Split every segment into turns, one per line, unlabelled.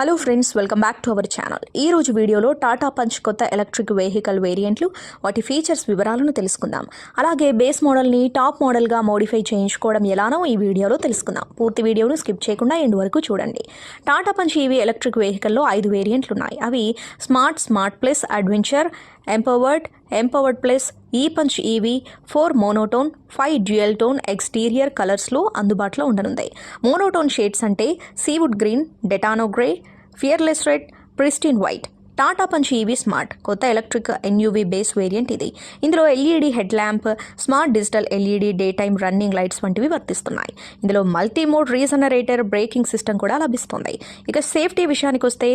Hello friends welcome back to our channel ఈ రోజు వీడియోలో టాటా పంచ్ కొత్త ఎలక్ట్రిక్ వెహికల్ వేరియంట్లు వాటి ఫీచర్స్ వివరాలను తెలుసుకుందాం. అలాగే బేస్ మోడల్ని టాప్ మోడల్గా మోడిఫై చేయించుకోవడం ఎలానో ఈ వీడియోలో తెలుసుకుందాం. పూర్తి వీడియోను స్కిప్ చేయకుండా ఎండ్ వరకు చూడండి. టాటా పంచ్ ఈవీ ఎలక్ట్రిక్ వెహికల్లో ఐదు వేరియంట్లు ఉన్నాయి అవి smart smart plus adventure empowered empowered plus ఈ Punch EV four monotone five dual tone exterior కలర్స్లో అందుబాటులో ఉండనుంది. మోనోటోన్ షేడ్స్ అంటే seaweed green Daytona grey fearless red pristine white Tata Punch EV smart కొత్త ఎలక్ట్రిక్ ఎన్యూవీ బేస్ వేరియంట్ ఇది. ఇందులో LED head lamp smart digital LED day time running lights వంటివి వర్తిస్తున్నాయి. ఇందులో multi mode regenerator braking system కూడా లభిస్తుంది. ఇక సేఫ్టీ విషయానికి వస్తే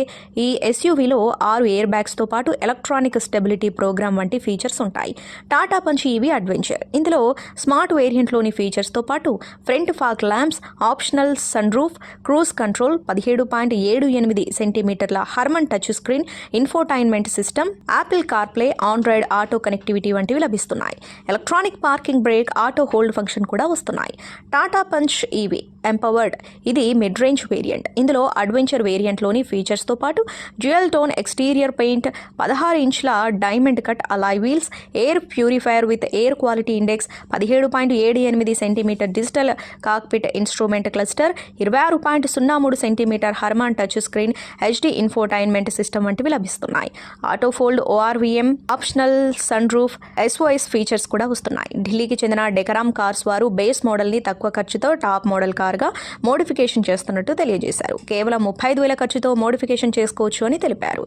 ఈ ఎస్యూవీలో ఆరు ఎయిర్ బ్యాగ్స్తో పాటు ఎలక్ట్రానిక్ స్టెబిలిటీ ప్రోగ్రామ్ వంటి ఫీచర్స్ ఉంటాయి. Tata Punch EV adventure. ఇందులో స్మార్ట్ వేరియంట్లోని ఫీచర్స్తో పాటు front fog lamps optional sunroof cruise control పదిహేడు పాయింట్ ఏడు ఎనిమిది సెంటీమీటర్ల Harman touch screen infotainment system Apple CarPlay Android auto connectivity వంటివి లభిస్తున్నాయి. Electronic parking brake auto hold function కూడా వస్తున్నాయి. Tata Punch EV. ఎంపవర్డ్ ఇది మిడ్ రేంజ్ వేరియంట్ ఇందులో అడ్వెంచర్ వేరియంట్లోని ఫీచర్స్తో పాటు డ్యూయల్ టోన్ ఎక్స్టీరియర్ పెయింట్ పదహారు ఇంచ్ల diamond cut alloy wheels air purifier with air quality index పదిహేడు పాయింట్ ఏడు ఎనిమిది centimetre digital cockpit instrument cluster ఇరవై ఆరు పాయింట్ సున్నా మూడు centimetre Harman touch screen HD infotainment system వంటివి లభిస్తున్నాయి. Auto fold ORVM optional sunroof SOS features కూడా వస్తున్నాయి. ఢిల్లీకి చెందిన డెకరామ్ కార్స్ వారు బేస్ మోడల్ని తక్కువ ఖర్చుతో టాప్ మోడల్ కార్ కార్గా మోడిఫికేషన్ చేస్తున్నట్టు తెలియజేశారు. కేవలం ముప్పై ఐదు వేల ఖర్చుతో మోడిఫికేషన్ చేసుకోవచ్చు అని తెలిపారు.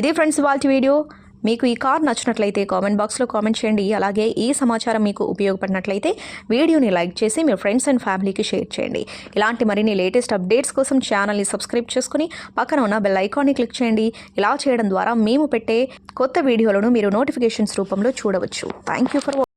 ఇది ఫ్రెండ్స్ వాళ్ళ వీడియో. మీకు ఈ కార్ నచ్చినట్లయితే కామెంట్ బాక్స్లో కామెంట్ చేయండి. అలాగే ఈ సమాచారం మీకు ఉపయోగపడినట్లయితే వీడియోని లైక్ చేసి మీ ఫ్రెండ్స్ అండ్ ఫ్యామిలీకి షేర్ చేయండి. ఇలాంటి మరిన్ని లేటెస్ట్ అప్డేట్స్ కోసం ఛానల్ని సబ్స్క్రైబ్ చేసుకుని పక్కన ఉన్న బెల్ ఐకాన్ని క్లిక్ చేయండి. ఇలా చేయడం ద్వారా మేము పెట్టే కొత్త వీడియోలను మీరు నోటిఫికేషన్స్ రూపంలో చూడవచ్చు. Thank you for